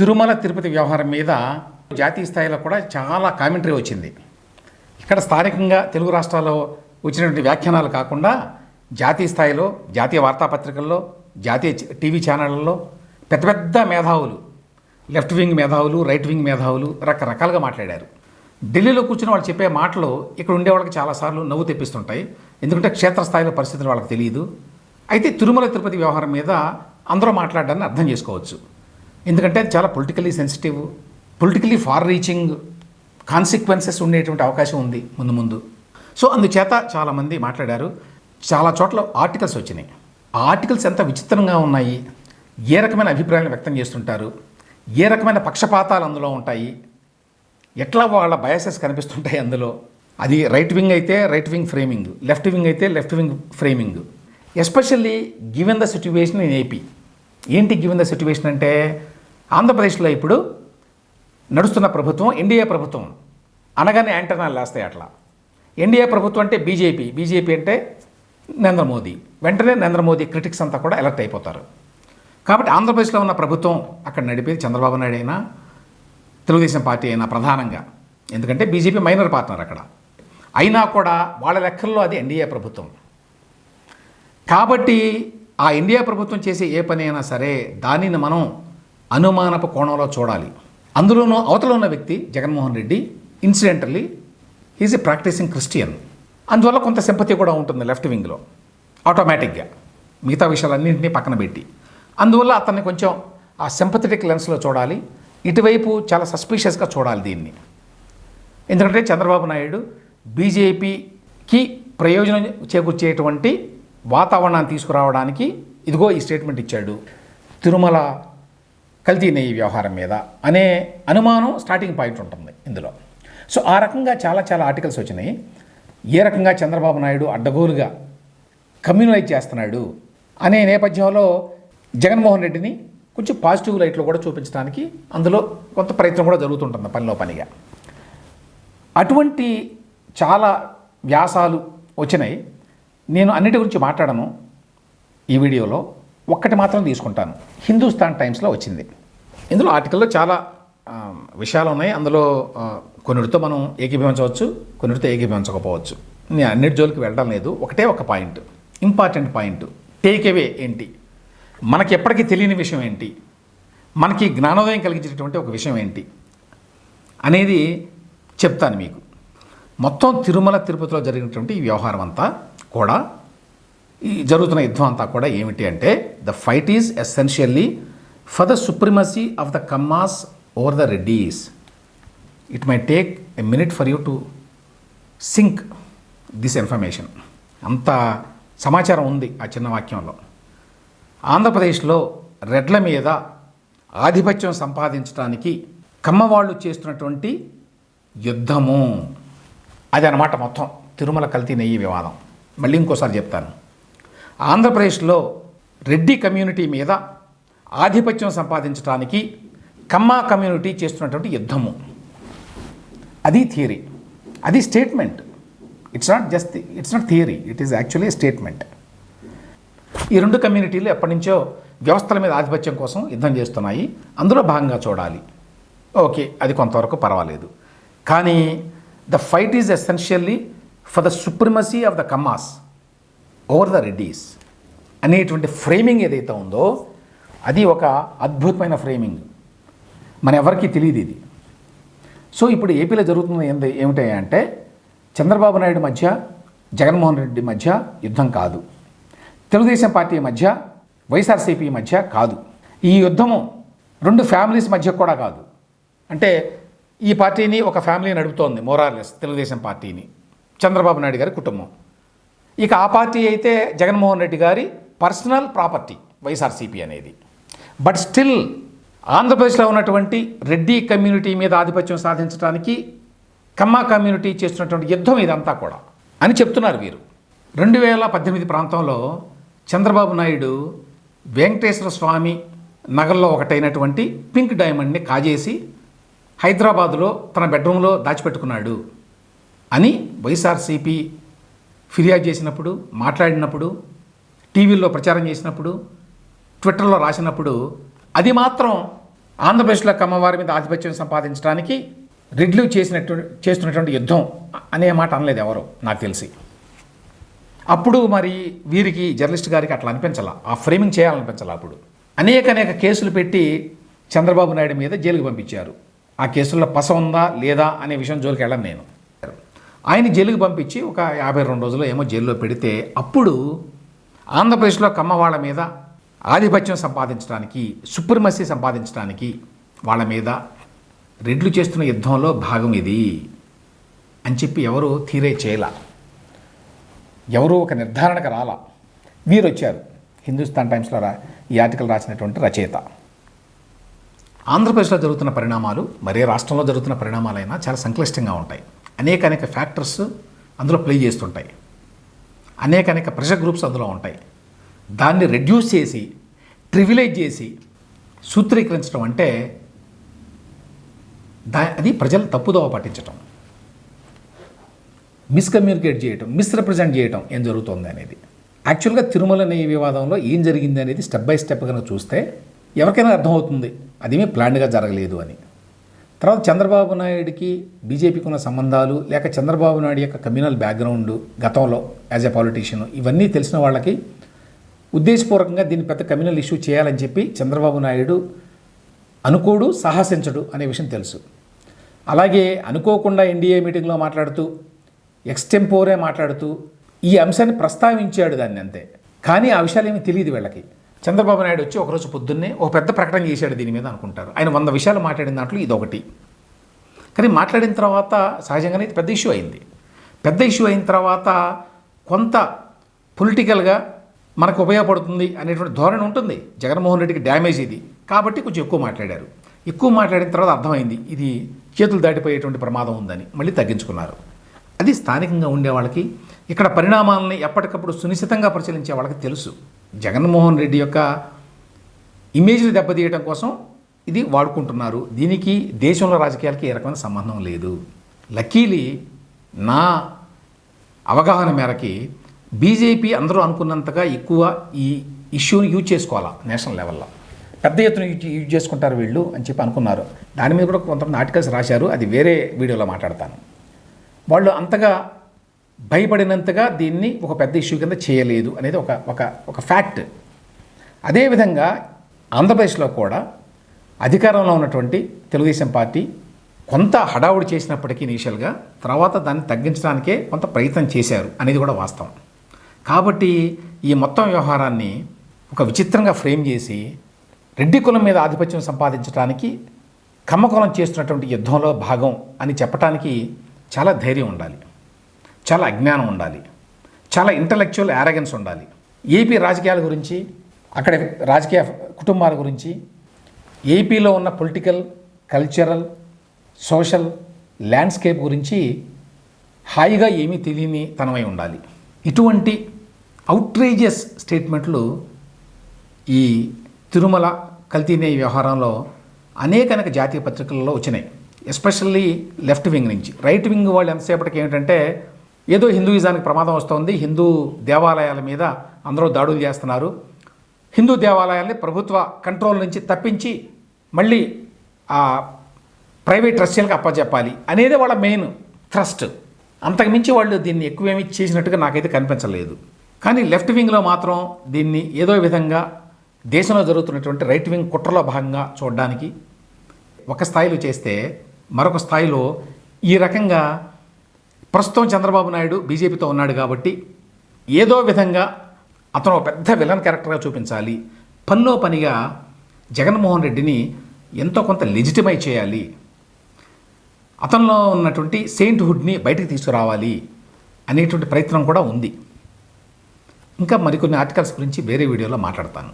తిరుమల తిరుపతి వ్యవహారం మీద జాతీయ స్థాయిలో కూడా చాలా కామెంటరీ వచ్చింది. ఇక్కడ స్థానికంగా తెలుగు రాష్ట్రాల్లో వచ్చినటువంటి వ్యాఖ్యానాలు కాకుండా జాతీయ స్థాయిలో జాతీయ వార్తాపత్రికల్లో జాతీయ టీవీ ఛానళ్ళల్లో పెద్ద పెద్ద మేధావులు లెఫ్ట్ వింగ్ మేధావులు రైట్ వింగ్ మేధావులు రకరకాలుగా మాట్లాడారు. ఢిల్లీలో కూర్చుని వాళ్ళు చెప్పే మాటలు ఇక్కడ ఉండే వాళ్ళకి చాలాసార్లు నవ్వు తెప్పిస్తుంటాయి. ఎందుకంటే క్షేత్రస్థాయిలో పరిస్థితులు వాళ్ళకి తెలియదు. అయితే తిరుమల తిరుపతి వ్యవహారం మీద అందరూ మాట్లాడడాన్ని అర్థం చేసుకోవచ్చు. ఎందుకంటే అది చాలా politically sensitive politically far reaching consequences ఉండేటువంటి అవకాశం ఉంది ముందు ముందు. సో అందుచేత చాలామంది మాట్లాడారు చాలా చోట్ల ఆర్టికల్స్ వచ్చినాయి. ఆ ఆర్టికల్స్ ఎంత విచిత్రంగా ఉన్నాయి ఏ రకమైన అభిప్రాయాలు వ్యక్తం చేస్తుంటారు ఏ రకమైన పక్షపాతాలు అందులో ఉంటాయి ఎట్లా వాళ్ళ బయాసెస్ కనిపిస్తుంటాయి అందులో. అది రైట్ వింగ్ అయితే right wing framing left wing అయితే left wing framing especially given the situation in AP ఏంటి గివెన్ ద సిచ్యువేషన్ అంటే ఆంధ్రప్రదేశ్లో ఇప్పుడు నడుస్తున్న ప్రభుత్వం ఎన్డీఏ ప్రభుత్వం. అనగానే యాంటర్నాలు లేస్తాయి అట్లా. ఎన్డీఏ ప్రభుత్వం అంటే బీజేపీ. బీజేపీ అంటే నరేంద్ర మోదీ. వెంటనే నరేంద్ర మోదీ క్రిటిక్స్ అంతా కూడా ఎలర్ట్ అయిపోతారు. కాబట్టి ఆంధ్రప్రదేశ్లో ఉన్న ప్రభుత్వం అక్కడ నడిపేది చంద్రబాబు నాయుడు అయినా తెలుగుదేశం పార్టీ అయినా ప్రధానంగా. ఎందుకంటే బీజేపీ మైనర్ పార్ట్నర్ అక్కడ. అయినా కూడా వాళ్ళ లెక్కల్లో అది ఎన్డీఏ ప్రభుత్వం. కాబట్టి ఆ ఇండియా ప్రభుత్వం చేసే ఏ పని అయినా సరే దానిని మనం అనుమానపు కోణంలో చూడాలి. అందులోనూ అవతల ఉన్న వ్యక్తి Jaganmohan Reddy incidentally is a practicing Christian అందువల్ల కొంత సింపతి కూడా ఉంటుంది లెఫ్ట్ వింగ్లో ఆటోమేటిక్గా మిగతా విషయాలన్నింటినీ పక్కన పెట్టి. అందువల్ల అతన్ని కొంచెం ఆ సింపథెటిక్ లెన్స్లో చూడాలి. ఇటువైపు చాలా సస్పీషియస్గా చూడాలి దీన్ని. ఎందుకంటే చంద్రబాబు నాయుడు బీజేపీకి ప్రయోజనం చేకూర్చేటువంటి వాతావరణాన్ని తీసుకురావడానికి ఇదిగో ఈ స్టేట్మెంట్ ఇచ్చాడు. తిరుమల కల్తీ నెయ్యి వ్యవహారం మీద అనే అనుమానం స్టార్టింగ్ పాయింట్ ఉంటుంది ఇందులో. సో ఆ రకంగా చాలా చాలా ఆర్టికల్స్ వచ్చినాయి. ఏ రకంగా చంద్రబాబు నాయుడు అడ్డగోలుగా కమ్యూనలైజ్ చేస్తున్నాడు అనే నేపథ్యంలో జగన్మోహన్ రెడ్డిని కొంచెం పాజిటివ్ లైట్లో కూడా చూపించడానికి అందులో కొంత ప్రయత్నం కూడా జరుగుతుంటుంది పనిలో పనిగా. అటువంటి చాలా వ్యాసాలు వచ్చినాయి. నేను అన్నిటి గురించి మాట్లాడను ఈ వీడియోలో. ఒక్కటి మాత్రం తీసుకుంటాను. హిందుస్థాన్ టైమ్స్లో వచ్చింది. ఇందులో ఆర్టికల్లో చాలా విషయాలు ఉన్నాయి అందులో కొన్నిటితో మనం ఏకీభవించవచ్చు కొన్నిటితో ఏకీభవించకపోవచ్చు. నేను అన్నిటి జోలికి వెళ్ళడం లేదు. ఒకటే ఒక point. Important point. Take away ఏంటి? మనకి ఎప్పటికీ తెలియని విషయం ఏంటి? మనకి జ్ఞానోదయం కలిగించేటటువంటి ఒక విషయం ఏంటి? అనేది చెప్తాను మీకు. మొత్తం తిరుమల తిరుపతిలో జరిగినటువంటి ఈ వ్యవహారం అంతా కూడా ఈ జరుగుతున్న యుద్ధం అంతా కూడా ఏమిటి అంటే the fight is essentially for the supremacy of the Kammas over the Reddys it may take a minute for you to sink this information అంత సమాచారం ఉంది ఆ చిన్న వాక్యంలో. ఆంధ్రప్రదేశ్లో రెడ్ల మీద ఆధిపత్యం సంపాదించడానికి కమ్మవాళ్ళు చేస్తున్నటువంటి యుద్ధము. అది అన్నమాట మొత్తం. తిరుమల కల్తీ నెయ్యి వివాదం. మళ్ళీ ఇంకోసారి చెప్తాను. ఆంధ్రప్రదేశ్లో రెడ్డి కమ్యూనిటీ మీద ఆధిపత్యం సంపాదించడానికి కమ్మా కమ్యూనిటీ చేస్తున్నటువంటి యుద్ధము. అది థియరీ. అది statement. It's not just it's not theory it is actually statement ఈ రెండు కమ్యూనిటీలు ఎప్పటి నుంచో వ్యవస్థల మీద ఆధిపత్యం కోసం యుద్ధం చేస్తున్నాయి. అందులో భాగంగా చూడాలి. ఓకే అది కొంతవరకు పర్వాలేదు. కానీ the fight is essentially for the supremacy of the Kammas over the Reddys అనేటువంటి ఫ్రేమింగ్ ఏదైతే ఉందో అది ఒక అద్భుతమైన ఫ్రేమింగ్. మన ఎవరికీ తెలియదు ఇది. సో ఇప్పుడు ఏపీలో జరుగుతుంది ఏంది ఏమిటి అంటే చంద్రబాబు నాయుడు మధ్య జగన్మోహన్ రెడ్డి మధ్య యుద్ధం కాదు. తెలుగుదేశం పార్టీ మధ్య వైఎస్ఆర్సీపీ మధ్య కాదు. ఈ యుద్ధము రెండు ఫ్యామిలీస్ మధ్య కూడా కాదు. అంటే ఈ పార్టీని ఒక ఫ్యామిలీ నడుపుతోంది మోరార్లెస్ తెలుగుదేశం పార్టీని చంద్రబాబు నాయుడు గారి కుటుంబం. ఇక ఆ పార్టీ అయితే జగన్మోహన్ రెడ్డి గారి పర్సనల్ ప్రాపర్టీ వైఎస్ఆర్సీపీ అనేది. బట్ స్టిల్ ఆంధ్రప్రదేశ్లో ఉన్నటువంటి రెడ్డి కమ్యూనిటీ మీద ఆధిపత్యం సాధించడానికి కమ్మ కమ్యూనిటీ చేస్తున్నటువంటి యుద్ధం ఇదంతా కూడా అని చెప్తున్నారు వీరు. రెండు వేల పద్దెనిమిది ప్రాంతంలో చంద్రబాబు నాయుడు వెంకటేశ్వర స్వామి నగర్లో ఒకటైనటువంటి పింక్ డైమండ్ని కాజేసి హైదరాబాదులో తన బెడ్రూమ్లో దాచిపెట్టుకున్నాడు అని వైఎస్ఆర్సీపీ ఫిర్యాదు చేసినప్పుడు మాట్లాడినప్పుడు టీవీల్లో ప్రచారం చేసినప్పుడు ట్విట్టర్లో రాసినప్పుడు అది మాత్రం ఆంధ్రప్రదేశ్లో కమ్మవారి మీద ఆధిపత్యం సంపాదించడానికి రెడ్లు చేసినట్టు చేస్తున్నటువంటి యుద్ధం అనే మాట అనలేదు ఎవరు నాకు తెలిసి. అప్పుడు మరి వీరికి జర్నలిస్ట్ గారికి అట్లా అనిపించాల. ఆ ఫ్రేమింగ్ చేయాలనిపించాల అప్పుడు. అనేక అనేక కేసులు పెట్టి చంద్రబాబు నాయుడు మీద జైలుకు పంపించారు. ఆ కేసుల్లో పస ఉందా లేదా అనే విషయం జోలికి వెళ్ళను నేను. ఆయన జైలుకు పంపించి ఒక యాభై రెండు రోజులు ఏమో జైల్లో పెడితే అప్పుడు ఆంధ్రప్రదేశ్లో కమ్మవాళ్ళ మీద ఆధిపత్యం సంపాదించడానికి సుప్రమసీ సంపాదించడానికి వాళ్ళ మీద రెడ్లు చేస్తున్న యుద్ధంలో భాగం ఇది అని చెప్పి ఎవరు తీరే చేయాల. ఎవరు ఒక నిర్ధారణకు రాల. వీరు వచ్చారు హిందుస్థాన్ టైమ్స్లో రా ఈ ఆర్టికల్ రాసినటువంటి రచయిత. ఆంధ్రప్రదేశ్లో జరుగుతున్న పరిణామాలు మరే రాష్ట్రంలో జరుగుతున్న పరిణామాలైనా చాలా సంక్లిష్టంగా ఉంటాయి. అనేక అనేక ఫ్యాక్టర్స్ అందులో ప్లే చేస్తుంటాయి. అనేక అనేక ప్రెషర్ గ్రూప్స్ అందులో ఉంటాయి. దాన్ని రెడ్యూస్ చేసి ట్రివిలైజ్ చేసి సూత్రీకరించడం అంటే దా అది ప్రజలు తప్పుదోవ పట్టించటం. మిస్కమ్యూనికేట్ చేయటం మిస్రిప్రజెంట్ చేయటం ఏం జరుగుతుంది అనేది. యాక్చువల్గా తిరుమల నెయ్యి వివాదంలో ఏం జరిగింది అనేది స్టెప్ బై స్టెప్ కనుక చూస్తే ఎవరికైనా అర్థమవుతుంది. అదేమీ ప్లాన్గా జరగలేదు అని. తర్వాత చంద్రబాబు నాయుడికి బీజేపీకి ఉన్న సంబంధాలు లేక చంద్రబాబు నాయుడు యొక్క కమ్యూనల్ బ్యాక్గ్రౌండ్ గతంలో యాజ్ ఎ పాలిటీషియన్ ఇవన్నీ తెలిసిన వాళ్ళకి ఉద్దేశపూర్వకంగా దీన్ని పెద్ద కమ్యూనల్ ఇష్యూ చేయాలని చెప్పి చంద్రబాబు నాయుడు అనుకోడు సాహసించడు అనే విషయం తెలుసు. అలాగే అనుకోకుండా ఎన్డీఏ మీటింగ్లో మాట్లాడుతూ ఎక్స్టెంపోరే మాట్లాడుతూ ఈ అంశాన్ని ప్రస్తావించాడు దాన్ని అంతే. కానీ ఆ విషయాలు ఏమీ తెలియదు వీళ్ళకి. చంద్రబాబు నాయుడు వచ్చి ఒకరోజు పొద్దున్నే ఒక పెద్ద ప్రకటన చేశాడు దీని మీద అనుకుంటారు. ఆయన వంద విషయాలు మాట్లాడిన దాంట్లో ఇది ఒకటి కానీ మాట్లాడిన తర్వాత సహజంగానే ఇది పెద్ద ఇష్యూ అయింది. పెద్ద ఇష్యూ అయిన తర్వాత కొంత పొలిటికల్గా మనకు ఉపయోగపడుతుంది అనేటువంటి ధోరణి ఉంటుంది. జగన్మోహన్ రెడ్డికి డ్యామేజ్ ఇది. కాబట్టి కొంచెం ఎక్కువ మాట్లాడారు. ఎక్కువ మాట్లాడిన తర్వాత అర్థమైంది ఇది చేతులు దాటిపోయేటువంటి ప్రమాదం ఉందని మళ్ళీ తగ్గించుకున్నారు. అది స్థానికంగా ఉండే వాళ్ళకి ఇక్కడ పరిణామాలని ఎప్పటికప్పుడు సునిశ్చితంగా పరిశీలించే వాళ్ళకి తెలుసు. జగన్మోహన్ రెడ్డి యొక్క ఇమేజ్ని దెబ్బతీయడం కోసం ఇది వాడుకుంటున్నారు. దీనికి దేశంలో రాజకీయాలకి ఏ రకమైన సంబంధం లేదు. లక్కీలీ నా అవగాహన మేరకి బీజేపీ అందరూ అనుకున్నంతగా ఎక్కువ ఈ ఇష్యూని యూజ్ చేసుకోవాలా నేషనల్ లెవెల్లో? పెద్ద ఎత్తున యూజ్ యూజ్ చేసుకుంటారు వీళ్ళు అని చెప్పి అనుకున్నారు. దాని మీద కూడా కొంతమంది ఆర్టికల్స్ రాశారు. అది వేరే వీడియోలో మాట్లాడతాను. వాళ్ళు అంతగా భయపడినంతగా దీన్ని ఒక పెద్ద ఇష్యూ కింద చేయలేదు అనేది ఒక ఒక ఒక ఫ్యాక్ట్. అదేవిధంగా ఆంధ్రప్రదేశ్లో కూడా అధికారంలో ఉన్నటువంటి తెలుగుదేశం పార్టీ కొంత హడావుడి చేసినప్పటికీ ఇనీషియల్గా తర్వాత దాన్ని తగ్గించడానికే కొంత ప్రయత్నం చేశారు అనేది కూడా వాస్తవం. కాబట్టి ఈ మొత్తం వ్యవహారాన్ని ఒక విచిత్రంగా ఫ్రేమ్ చేసి రెడ్డి కులం మీద ఆధిపత్యం సంపాదించడానికి కమ్మకులం చేస్తున్నటువంటి యుద్ధంలో భాగం అని చెప్పడానికి చాలా ధైర్యం ఉండాలి. చాలా అజ్ఞానం ఉండాలి. చాలా ఇంటలెక్చువల్ యారగెన్స్ ఉండాలి. ఏపీ రాజకీయాల గురించి అక్కడ రాజకీయ కుటుంబాల గురించి ఏపీలో ఉన్న పొలిటికల్ కల్చరల్ సోషల్ ల్యాండ్స్కేప్ గురించి హాయిగా ఏమీ తెలియని తనమై ఉండాలి. ఇటువంటి అవుట్రేజియస్ స్టేట్మెంట్లు ఈ తిరుమల కల్తీనే వ్యవహారంలో అనేక అనేక జాతీయ పత్రికలలో వచ్చినాయి. ఎస్పెషల్లీ లెఫ్ట్ వింగ్ నుంచి. రైట్ వింగ్ వాళ్ళు ఎంతసేపటికి ఏమిటంటే ఏదో హిందూయిజానికి ప్రమాదం వస్తుంది. హిందూ దేవాలయాల మీద అందరూ దాడులు చేస్తున్నారు. హిందూ దేవాలయాల్ని ప్రభుత్వ కంట్రోల్ నుంచి తప్పించి మళ్ళీ ఆ ప్రైవేట్ ట్రస్టీలకు అప్పచెప్పాలి అనేదే వాళ్ళ మెయిన్ థ్రస్ట్ అంతకుమించి వాళ్ళు దీన్ని ఎక్కువేమి చేసినట్టుగా నాకైతే కనిపించలేదు. కానీ లెఫ్ట్ వింగ్లో మాత్రం దీన్ని ఏదో విధంగా దేశంలో జరుగుతున్నటువంటి రైట్ వింగ్ కుట్రలో భాగంగా చూడడానికి ఒక స్థాయిలో చేస్తే మరొక స్థాయిలో ఈ రకంగా ప్రస్తుతం చంద్రబాబు నాయుడు బీజేపీతో ఉన్నాడు కాబట్టి ఏదో విధంగా అతను ఒక పెద్ద విలన్ క్యారెక్టర్గా చూపించాలి. పనిలో పనిగా జగన్మోహన్ రెడ్డిని ఎంతో కొంత లెజిటిమై చేయాలి. అతనిలో ఉన్నటువంటి సెయింట్హుడ్ని బయటకు తీసుకురావాలి అనేటువంటి ప్రయత్నం కూడా ఉంది. ఇంకా మరికొన్ని ఆర్టికల్స్ గురించి వేరే వీడియోలో మాట్లాడతాను.